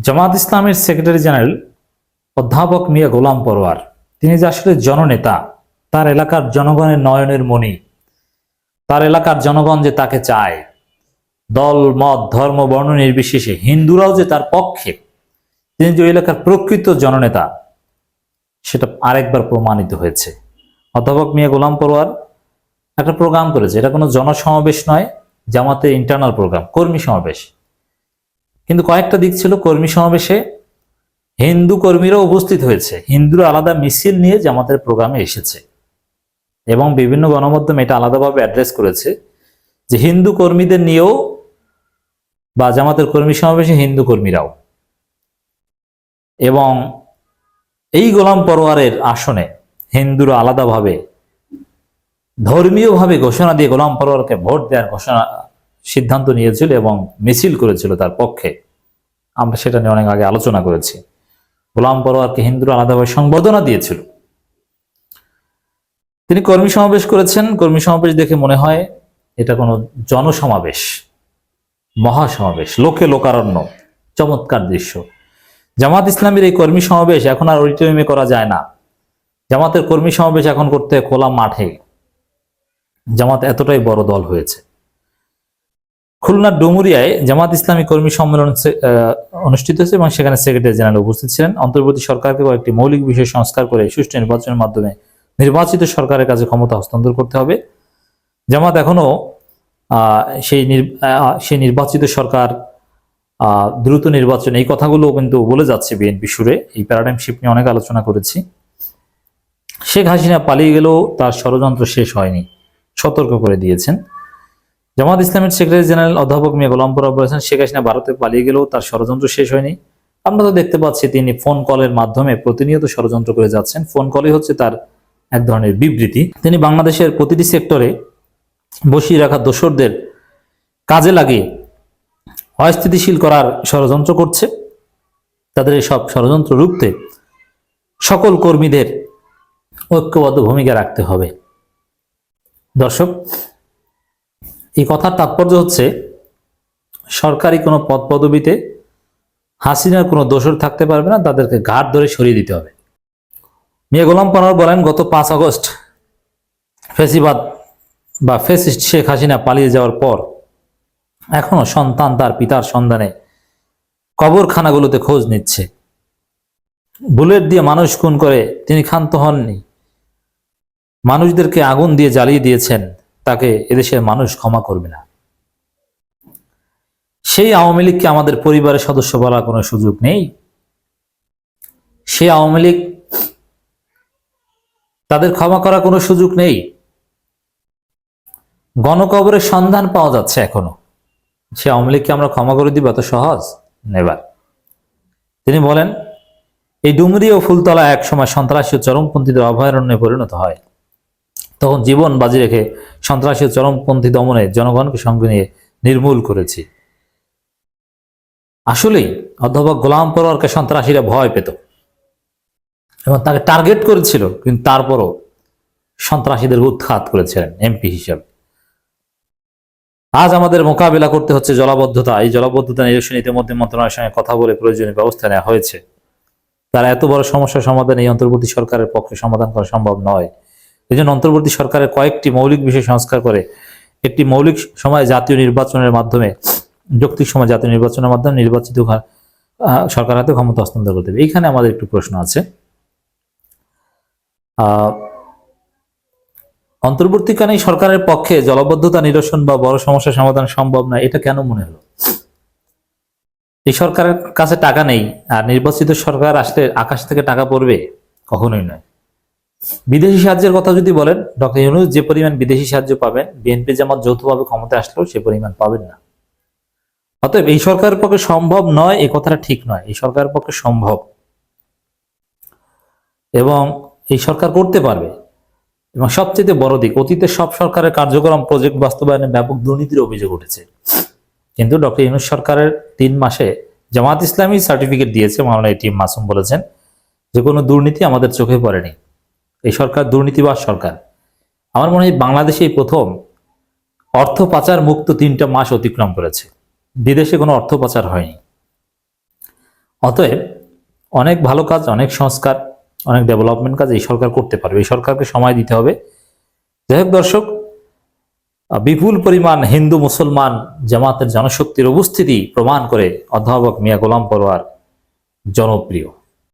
জামাত ইসলামের secretary general অধ্যাপক মিয়া গোলাম পরোয়ার। তিনি যে আসলে জননেতা, তার এলাকার জনগণের নয়নের মণি। তার এলাকার জনগণ যে তাকে চায়। দল, মত, ধর্ম, বর্ণ নির্বিশেষে হিন্দুরাও যে তার পক্ষে। তিনি যে এলাকার প্রকৃত জননেতা, সেটা আরেকবার প্রমাণিত হয়েছে। অধ্যাপক মিয়া গোলাম পরোয়ার একটা প্রোগ্রাম করেছে। এটা কোনো জনসমাবেশ নয়, জামাতের ইন্টারনাল প্রোগ্রাম কর্মী সমাবেশ। কিন্তু কয়েকটা দিক ছিল কর্মী সমাবেশে। হিন্দু কর্মীরা উপস্থিত হয়েছে। হিন্দুরা আলাদা মিছিল নিয়ে জামাতের প্রোগ্রামে এসেছে এবং বিভিন্ন গণমাধ্যম এটা আলাদাভাবে অ্যাড্রেস করেছে যে হিন্দু কর্মীদের নিয়েও বা জামাতের কর্মী সমাবেশে হিন্দু কর্মীরাও। এবং এই গোলাম পরোয়ারের আসনে হিন্দুরা আলাদাভাবে ধর্মীয়ভাবে ঘোষণা দিয়ে গোলাম পরোয়ারকে ভোট দেওয়ার ঘোষণা সিদ্ধান্ত নিয়েছিল এবং মিছিল করেছিল তার পক্ষে। আমরা সেটা নিয়ে অনেক আগে আলোচনা করেছি। গোলাম পরোয়ারকে হিন্দুরা আলাদাভাবে সংবর্ধনা দিয়েছিল। তিনি কর্মী সমাবেশ করেছেন। কর্মী সমাবেশ দেখে মনে হয় এটা কোনো জনসমাবেশ, মহাসমাবেশ, লোকে লোকারণ্য, চমৎকার দৃশ্য। জামাত ইসলামের এই কর্মী সমাবেশ এখন আর অডিটোরিয়ামে করা যায় না। জামাতের কর্মী সমাবেশ এখন করতে খোলা মাঠে। জামাত এতটাই বড় দল হয়েছে। খুলনার ডুমুরিয়ায় জামাত ইসলামী কর্মী সম্মেলন অনুষ্ঠিত হয়েছে এবং সেখানে সেক্রেটারি জেনারেল উপস্থিত ছিলেন। অন্তর্বর্তী সরকারকে কয়েকটি মৌলিক বিষয় সংস্কার করে সুষ্ঠু নির্বাচনের মাধ্যমে নির্বাচিত সরকারের কাছে ক্ষমতা হস্তান্তর করতে হবে। জামাত এখনও আহ, সেই সেই নির্বাচিত সরকার দ্রুত নির্বাচন এই কথাগুলো কিন্তু বলে যাচ্ছে বিএনপি সুরে। এই প্যারাডাইম শিফট নিয়ে অনেক আলোচনা করেছি। শেখ হাসিনা পালিয়ে গেলেও তার ষড়যন্ত্র শেষ হয়নি। সতর্ক করে দিয়েছেন। জামাত ইসলামের সেক্রেটারি জেনারেল অধ্যাপক মিয়া গোলাম পরা বলেছেন, শেখ হাসিনা ভারতে পালিয়ে গেলেও তার ষড়যন্ত্র শেষ হয়নি। আমরা তো দেখতে পাচ্ছি তিনি ফোন কলের মাধ্যমে প্রতিনিয়ত ষড়যন্ত্র করে যাচ্ছেন। ফোন কলই হচ্ছে তার এক ধরনের বিবৃতি। তিনি বাংলাদেশের প্রতিটি সেক্টরে বসিয়ে রাখা দোসরদের কাজে লাগিয়ে অস্থিতিশীল করার ষড়যন্ত্র করছে। তাদের সব ষড়যন্ত্র রুখতে সকল কর্মীদের ঐক্যবদ্ধ ভূমিকা রাখতে হবে। দর্শক এই কথার তাৎপর্য হচ্ছে, সরকারি কোনো পদ পদবিতে হাসিনার কোনো দোষর থাকতে পারবে না, তাদেরকে ঘাট ধরে সরিয়ে দিতে হবে। মিয়া গোলাম পনার বলেন, গত পাঁচ আগস্ট ফেসিবাদ বা ফেসিস্ট শেখ হাসিনা পালিয়ে যাওয়ার পর এখনও সন্তান তার পিতার সন্ধানে কবরখানাগুলোতে খোঁজ নিচ্ছে। বুলেট দিয়ে মানুষ খুন করে তিনি ক্ষান্ত হননি। মানুষদেরকে আগুন দিয়ে জ্বালিয়ে দিয়েছেন। তাকে এদেশের মানুষ ক্ষমা করবে না। সেই আওয়ামী লীগকে আমাদের পরিবারের সদস্য বলার কোনো সুযোগ নেই। সেই আওয়ামী লীগ তাদের ক্ষমা করার কোনো সুযোগ নেই। গণকবরের সন্ধান পাওয়া যাচ্ছে এখনও। সে আওয়ামী লীগকে আমরা ক্ষমা করে দিব, এত সহজ? নেবার। তিনি বলেন, এই ডুমরি ও ফুলতলা একসময় সন্ত্রাসী ও চরমপন্থীদের অভয়ারণ্যে পরিণত হয়। তখন জীবন বাজি রেখে সন্ত্রাসী চরমপন্থী দমনে জনগণকে সঙ্গে নিয়ে নির্মূল করেছি। আসলেই অধ্যাপক গোলাম পরোয়ারকে সন্ত্রাসীরা ভয় পেত এবং তাকে টার্গেট করেছিল, কিন্তু তারপরও সন্ত্রাসীদের উৎখাত করেছিলেন এমপি হিসাবে। আজ আমাদের মোকাবিলা করতে হচ্ছে জলাবদ্ধতা। এই জলাবদ্ধতা নিরসন ইতিমধ্যে মন্ত্রণালয়ের সঙ্গে কথা বলে প্রয়োজনীয় ব্যবস্থা নেওয়া হয়েছে। তারা এত বড় সমস্যার সমাধান এই অন্তর্বর্তী সরকারের পক্ষে সমাধান করা সম্ভব নয়। এই জন্য অন্তর্বর্তী সরকারের কয়েকটি মৌলিক বিষয় সংস্কার করে একটি মৌলিক সময় জাতীয় নির্বাচনের মাধ্যমে যৌক্তিক সময় জাতীয় নির্বাচনের মাধ্যমে নির্বাচিত সরকার হাতে ক্ষমতা হস্তান্তর করতে হবে। এইখানে আমাদের একটু প্রশ্ন আছে। আহ, অন্তর্বর্তীকালীন সরকারের পক্ষে জলবদ্ধতা নিরসন বা বড় সমস্যা সমাধান সম্ভব না এটা কেন মনে হলো? এই সরকারের কাছে টাকা নেই আর নির্বাচিত সরকার আসলে আকাশ থেকে টাকা পড়বে? কখনোই নয়। বিদেশি সাহায্যের কথা যদি বলেন, ডক্টর ইউনুস যে পরিমাণ বিদেশি সাহায্য পাবেন, বিএনপি জামাত যৌথভাবে ক্ষমতায় আসলেও সে পরিমাণ পাবেন না। অতএব এই সরকারের পক্ষে সম্ভব নয়, এই কথাটা ঠিক নয়। এই সরকারের পক্ষে সম্ভব। এবং এই সরকার করতে পারবে। এবং সবচেয়ে বড় দিক, অতীতে সব সরকারের কার্যক্রম, প্রজেক্ট বাস্তবায়নে ব্যাপক দুর্নীতির অভিযোগ উঠেছে। কিন্তু ডক্টর ইউনুস সরকারের তিন মাসে জামাত ইসলামী সার্টিফিকেট দিয়েছে, মাওলানা টিম মাসুম বলেছেন, যে কোনো দুর্নীতি আমাদের চোখে পড়েনি। এই সরকার দুর্নীতিবাজ সরকার। আমার মনে হয় বাংলাদেশে প্রথম অর্থ পাচার মুক্ত তিনটা মাস অতিক্রম করেছে। বিদেশে কোনো অর্থ পাচার হয়নি। অতএব অনেক ভালো কাজ, অনেক সংস্কার, অনেক ডেভেলপমেন্ট কাজ এই সরকার করতে পারবে। এই সরকারকে সময় দিতে হবে। যাই হোক দর্শক বিপুল পরিমাণ হিন্দু, মুসলমান জামাতের জনশক্তির উপস্থিতি প্রমাণ করে অধ্যাপক মিয়া গোলাম পরোয়ার জনপ্রিয়।